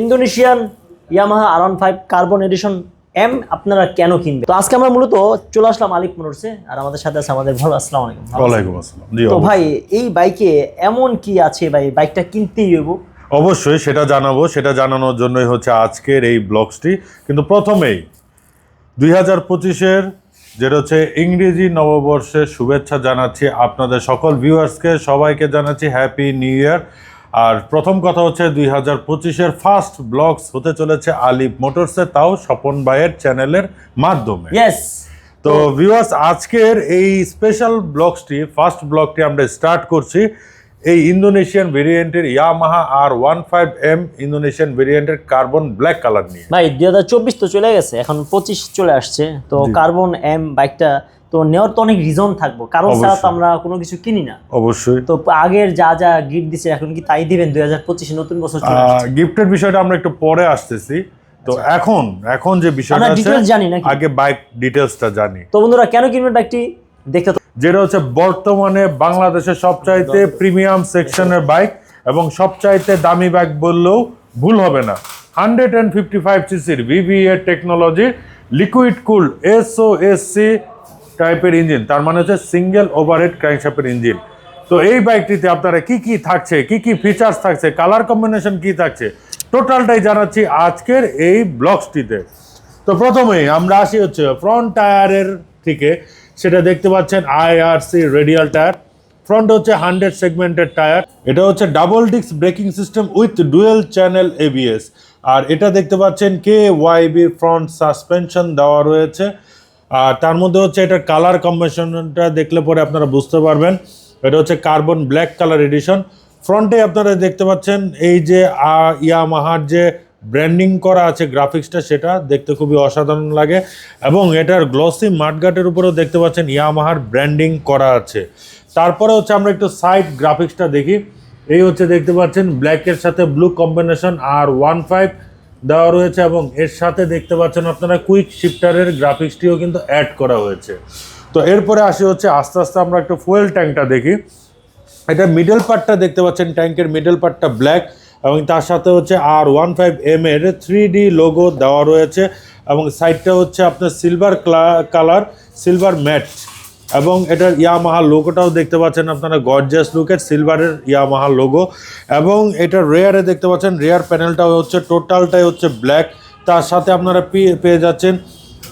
Indonesian Yamaha R one five carbon edition M আপনারা কেন কিনবেন? তো আজকে আমরা মূলত চলে আসলাম আলিক মোটরসে আর আমাদের সাথে আছে আমাদের ভালো আসসালামু আলাইকুম। ওয়ালাইকুম আসসালাম। তো ভাই এই বাইকে এমন কি আছে ভাই বাইকটা কিনতেই হইব? অবশ্যই সেটা জানাব। সেটা জানানোর জন্যই হচ্ছে আজকের এই ব্লগসটি। কিন্তু প্রথমেই দুই হাজার পঁচিশের যেটা হচ্ছে ইংরেজি নববর্ষের শুভেচ্ছা জানাচ্ছি আপনাদের সকল ভিউয়ার্সকে সবাইকে জানাচ্ছি হ্যাপি নিউ ইয়ার আর প্রথম কথা হচ্ছে দুই হাজার পঁচিশের ফার্স্ট ব্লগস হতে চলেছে আলিফ মোটরসে তাও স্বপন ভাইয়ের চ্যানেলের মাধ্যমে। তো ভিউয়ার্স আজকের এই স্পেশাল ব্লগসটি ফার্স্ট ব্লগটি আমরা স্টার্ট করছি এই ইন্দোনেশিয়ান ভেরিয়েন্টের Yamaha R one five M Indonesian ভেরিয়েন্টের কার্বন ব্ল্যাক কালার নিয়ে। ভাই দুই হাজার চব্বিশ তো চলে গেছে এখন পঁচিশ চলে আসছে। তো কার্বন এম বাইকটা তো নেওয়ার তো অনেক রিজন থাকব। কারণ ছাড়া তো আমরা কোনো কিছু কিনি না। অবশ্যই। তো আগের যা যা গিফট দিছে এখন কি তাই দিবেন? দুই হাজার পঁচিশে নতুন বছর গিফটের বিষয়টা আমরা একটু পরে আসতেছি। তো এখন এখন যে বিষয়টা আছে জানি নাকি? আগে বাইক ডিটেলসটা জানি। তো বন্ধুরা কেন কিনবেন বাইকটি দেখতে যেটা হচ্ছে বর্তমানে বাংলাদেশের সবচাইতে প্রিমিয়াম সেকশনের বাইক এবং সবচাইতে দামি বাইক বললেও ভুল হবে না। হান্ড্রেড অ্যান্ড ফিফটি ফাইভ সিসির VVA technology liquid cool SO SC টাইপের ইঞ্জিন তার মানে হচ্ছে সিঙ্গেল ওভারহেড ক্র্যাঙ্কশাফের ইঞ্জিন তো এই বাইকটিতে আপনারা কি কি থাকছে, কি কি ফিচার্স থাকছে কালার কম্বিনেশন কি থাকছে টোটালটাই জানাচ্ছি আজকের এই ব্লগসটিতে তো প্রথমেই আমরা আসি হচ্ছে ফ্রন্ট টায়ারের থেকে, সেটা দেখতে পাচ্ছেন আইআরসি রেডিয়াল টায়ার ফ্রন্ট হচ্ছে হান্ড্রেড সেগমেন্টের টায়ার এটা হচ্ছে double disc braking system with dual channel ABS আর এটা দেখতে পাচ্ছেন কে ওয়াইবি ফ্রন্ট সাসপেনশন দেওয়া রয়েছে। আর তার মধ্যে হচ্ছে এটার কালার কম্বিনেশনটা দেখলে পরে আপনারা বুঝতে পারবেন। এটা হচ্ছে কার্বন ব্ল্যাক কালার এডিশন ফ্রন্টে আপনারা দেখতে পাচ্ছেন এই যে ইয়ামাহার যে ব্র্যান্ডিং করা আছে গ্রাফিক্সটা সেটা দেখতে খুবই অসাধারণ লাগে। এবং এটার গ্লসি মাঠগাটের উপরেও দেখতে পাচ্ছেন ইয়ামাহার ব্র্যান্ডিং করা আছে। তারপরে হচ্ছে আমরা একটু সাইড গ্রাফিক্সটা দেখি। এই হচ্ছে দেখতে পাচ্ছেন ব্ল্যাকের সাথে blue combination R one five দেওয়া রয়েছে এবং এর সাথে দেখতে পাচ্ছেন আপনারা কুইক শিফটারের গ্রাফিক্সটিও কিন্তু অ্যাড করা হয়েছে। তো এরপরে আসি হচ্ছে, আস্তে আস্তে আমরা একটু ফুয়েল ট্যাঙ্কটা দেখি। এটা মিডল পার্টটা দেখতে পাচ্ছেন ট্যাঙ্কের মিডল পার্টটা ব্ল্যাক এবং তার সাথে হচ্ছে আর ওয়ান ফাইভ এম এর থ্রি ডি লোগো দেওয়া রয়েছে এবং সাইডটা হচ্ছে আপনার সিলভার কালার সিলভার ম্যাট এবং এটার ইয়ামাহা লোগোটাও দেখতে পাচ্ছেন আপনারা গর্জিয়াস লুকের সিলভারের ইয়ামাহা লোগো এবং এটার রেয়ারে দেখতে পাচ্ছেন রেয়ার প্যানেলটাও হচ্ছে টোটালটাই হচ্ছে ব্ল্যাক তার সাথে আপনারা পেয়ে যাচ্ছেন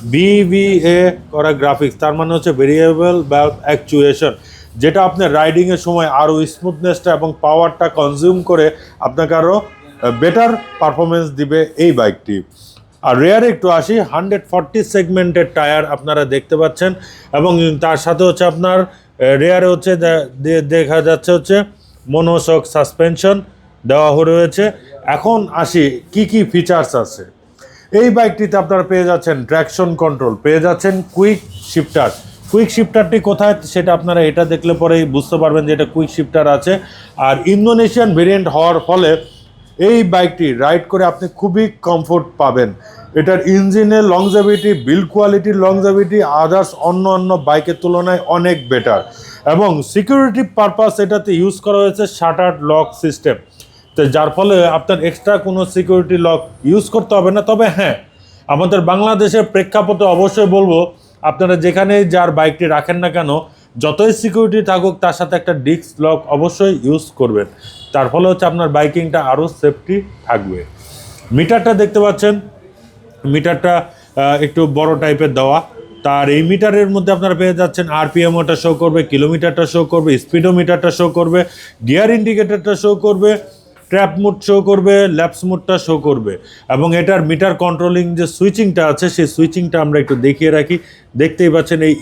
বিভিএ করা গ্রাফিক্স তার মানে হচ্ছে ভেরিয়েবল ভ্যালভ অ্যাকচুয়েশন যেটা আপনার রাইডিংয়ের সময় আরও স্মুথনেসটা এবং পাওয়ারটা কনজিউম করে আপনাকে আরও বেটার পারফরমেন্স দিবে এই বাইকটি আর রেয়ারে একটু আসি হান্ড্রেড ফর্টি সেগমেন্টের টায়ার আপনারা দেখতে পাচ্ছেন এবং তার সাথে হচ্ছে আপনার রেয়ারে হচ্ছে দেখা যাচ্ছে হচ্ছে মনোশক সাসপেনশন দেওয়া রয়েছে। এখন আসি, কি কি ফিচার্স আছে? এই বাইকটিতে আপনারা পেয়ে যাচ্ছেন ট্র্যাকশন কন্ট্রোল পেয়ে যাচ্ছেন কুইক শিফটার কুইক শিফটারটি কোথায় সেটা আপনারা এটা দেখলে পরেই বুঝতে পারবেন যে এটা কুইক শিফটার আছে। আর ইন্দোনেশিয়ান ভেরিয়েন্ট হওয়ার ফলে এই বাইকটি রাইড করে আপনি খুবই কমফোর্ট পাবেন। এটার ইঞ্জিনের longevity build quality longevity others অন্য অন্য বাইকের তুলনায় অনেক বেটার এবং সিকিউরিটি পারপাস এটাতে ইউজ করা হয়েছে শাটার লক সিস্টেম তো যার ফলে আপনার এক্সট্রা কোনো সিকিউরিটি লক ইউজ করতে হবে না। তবে হ্যাঁ আমাদের বাংলাদেশের প্রেক্ষাপটে অবশ্যই বলব, আপনারা যেখানে যার বাইকটি রাখেন না কেন যতই সিকিউরিটি থাকুক, তার সাথে একটা ডিস্ক লক অবশ্যই ইউজ করবেন। তার ফলে হচ্ছে আপনার বাইকিংটা আরও সেফটি থাকবে। মিটারটা দেখতে পাচ্ছেন। মিটারটা একটু বড় টাইপের দেওয়া। তার এই মিটারের মধ্যে আপনারা পেয়ে যাচ্ছেন আরপিএমওটা শো করবে কিলোমিটারটা শো করবে স্পিডোমিটারটা শো করবে গিয়ার ইন্ডিকেটারটা শো করবে। ট্র্যাপ মুড শো করবে, ল্যাপস মুডটা শো করবে। এবং এটার মিটার কন্ট্রোলিং যে সুইচিংটা আছে, সেই সুইচিংটা আমরা একটু দেখিয়ে রাখি। দেখতেই পাচ্ছেন এই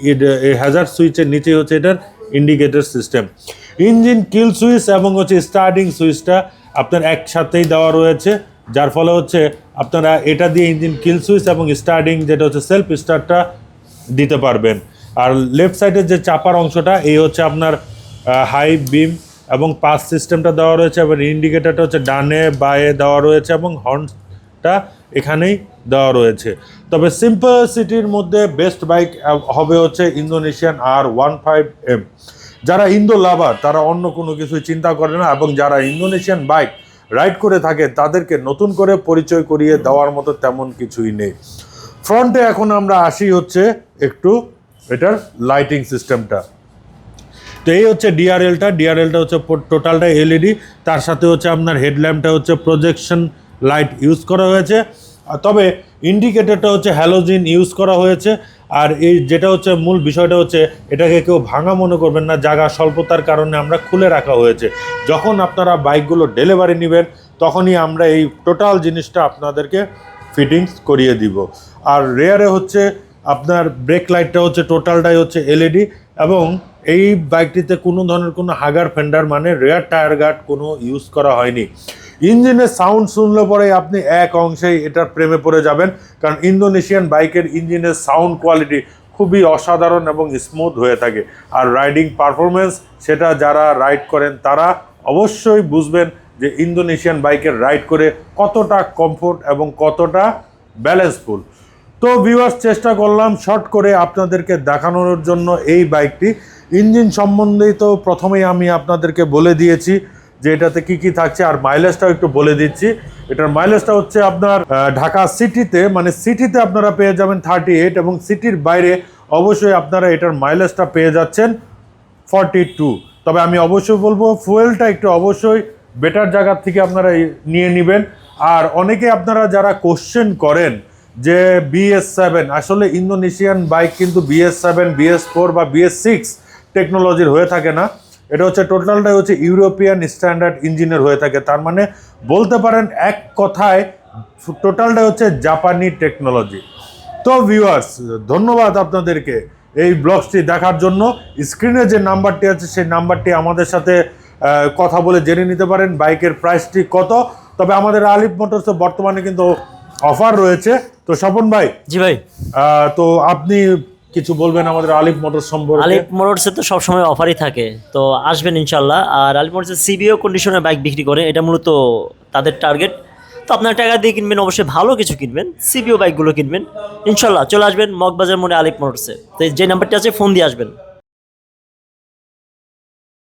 হ্যাজার সুইচের নিচে হচ্ছে এটার indicator system engine kill switch এবং হচ্ছে স্টার্টিং সুইচটা আপনার একসাথেই দেওয়া রয়েছে। যার ফলে হচ্ছে আপনারা এটা দিয়ে ইঞ্জিন কিল সুইচ এবং স্টার্টিং যেটা হচ্ছে সেলফ স্টার্টটা দিতে পারবেন। আর লেফট সাইডের যে চাপার অংশটা, এই হচ্ছে আপনার হাই বিম এবং পাস সিস্টেমটা দেওয়া রয়েছে এবং ইন্ডিকেটরটা হচ্ছে ডানে, বায়ে দেওয়া রয়েছে এবং হর্নটা এখানেই দেওয়া রয়েছে। তবে সিম্পল সিটির মধ্যে বেস্ট বাইক হবে হচ্ছে Indonesian R one five M যারা ইন্দো লাভার তারা অন্য কোনো কিছু চিন্তা করে না এবং যারা ইন্দোনেশিয়ান বাইক রাইড করে থাকে, তাদেরকে নতুন করে পরিচয় করিয়ে দেওয়ার মতো তেমন কিছুই নেই। ফ্রন্টে এখন আমরা আসি হচ্ছে একটু এটার লাইটিং সিস্টেমটা তো এই হচ্ছে ডিআরএলটা ডিআরএলটা হচ্ছে টোটালটা এলইডি তার সাথে হচ্ছে আপনার হেডল্যাম্পটা হচ্ছে প্রজেকশন লাইট ইউজ করা হয়েছে। তবে ইন্ডিকেটরটা হচ্ছে হ্যালোজিন ইউজ করা হয়েছে। আর এই যেটা হচ্ছে মূল বিষয়টা হচ্ছে, এটাকে কেউ ভাঙা মনে করবেন না, জায়গা স্বল্পতার কারণে আমরা খুলে রাখা হয়েছে। যখন আপনারা বাইকগুলো ডেলিভারি নেবেন, তখনই আমরা এই টোটাল জিনিসটা আপনাদেরকে ফিটিংস করিয়ে দিব। আর রেয়ারে হচ্ছে আপনার ব্রেক লাইটটা হচ্ছে টোটালটাই হচ্ছে এলইডি এবং এই বাইকটিতে কোনো ধরনের কোনো হাগার, ফেন্ডার মানে রেয়ার টায়ার গার্ড কোনো ইউজ করা হয়নি। ইঞ্জিনের সাউন্ড শুনলে পরে আপনি এক অংশেই এটার প্রেমে পড়ে যাবেন, কারণ ইন্দোনেশিয়ান বাইকের ইঞ্জিনের সাউন্ড কোয়ালিটি খুবই অসাধারণ এবং স্মুথ হয়ে থাকে। আর রাইডিং পারফরমেন্স সেটা যারা রাইড করেন তারা অবশ্যই বুঝবেন যে ইন্দোনেশিয়ান বাইকের রাইড করে কতটা কমফোর্ট এবং কতটা ব্যালেন্সফুল তো ভিউয়ার্স চেষ্টা করলাম শর্ট করে আপনাদেরকে দেখানোর জন্য এই বাইকটি। ইঞ্জিন সম্বন্ধেই তো প্রথমেই আমি আপনাদেরকে বলে দিয়েছি যে এটাতে কি কি থাকছে, আর মাইলেজটাও একটু বলে দিচ্ছি। এটার মাইলেজটা হচ্ছে আপনার ঢাকা সিটিতে মানে সিটিতে আপনারা পেয়ে যাবেন থার্টি এইট এবং সিটির বাইরে অবশ্যই আপনারা এটার মাইলেজটা পেয়ে যাচ্ছেন ফর্টি টু তবে আমি অবশ্যই বলব, ফুয়েলটা একটু অবশ্যই বেটার জায়গার থেকে আপনারা নিয়ে নেবেন। আর অনেকে আপনারা যারা কোশ্চেন করেন যে বিএস সেভেন আসলে ইন্দোনেশিয়ান বাইক কিন্তু বিএস সেভেন বিএস ফোর বা বিএস সিক্স টেকনোলজির হয়ে থাকে না। এটা হচ্ছে টোটালটাই হচ্ছে ইউরোপিয়ান স্ট্যান্ডার্ড ইঞ্জিনের হয়ে থাকে। তার মানে বলতে পারেন এক কথায় টোটালটাই হচ্ছে জাপানি টেকনোলজি তো ভিউয়ার্স ধন্যবাদ আপনাদেরকে এই ব্লগটি দেখার জন্য। স্ক্রিনে যে নাম্বারটি আছে সেই নাম্বারটি আমাদের সাথে কথা বলে জেনে নিতে পারেন বাইকের প্রাইসটি কত। তবে আমাদের আলিফ মোটরসে বর্তমানে কিন্তু অফার রয়েছে। তো স্বপন ভাই জি ভাই। তো আপনি কিছু বলবেন আমাদের আলিফ মোটর সম্পর্কে? আলিপ মোটরসে তো সবসময় অফারই থাকে, তো আসবেন ইনশাল্লাহ আর আলিপ মোটরসে সিবিও কন্ডিশনের বাইক বিক্রি করে, এটা মূলত তাদের টার্গেট তো আপনার টাকা দিয়ে কিনবেন, অবশ্যই ভালো কিছু কিনবেন সিবিও বাইকগুলো কিনবেন। ইনশাল্লাহ চলে আসবেন মগবাজার মোড়ে আলিফ মোটরসে তো যে নাম্বারটি আছে ফোন দিয়ে আসবেন।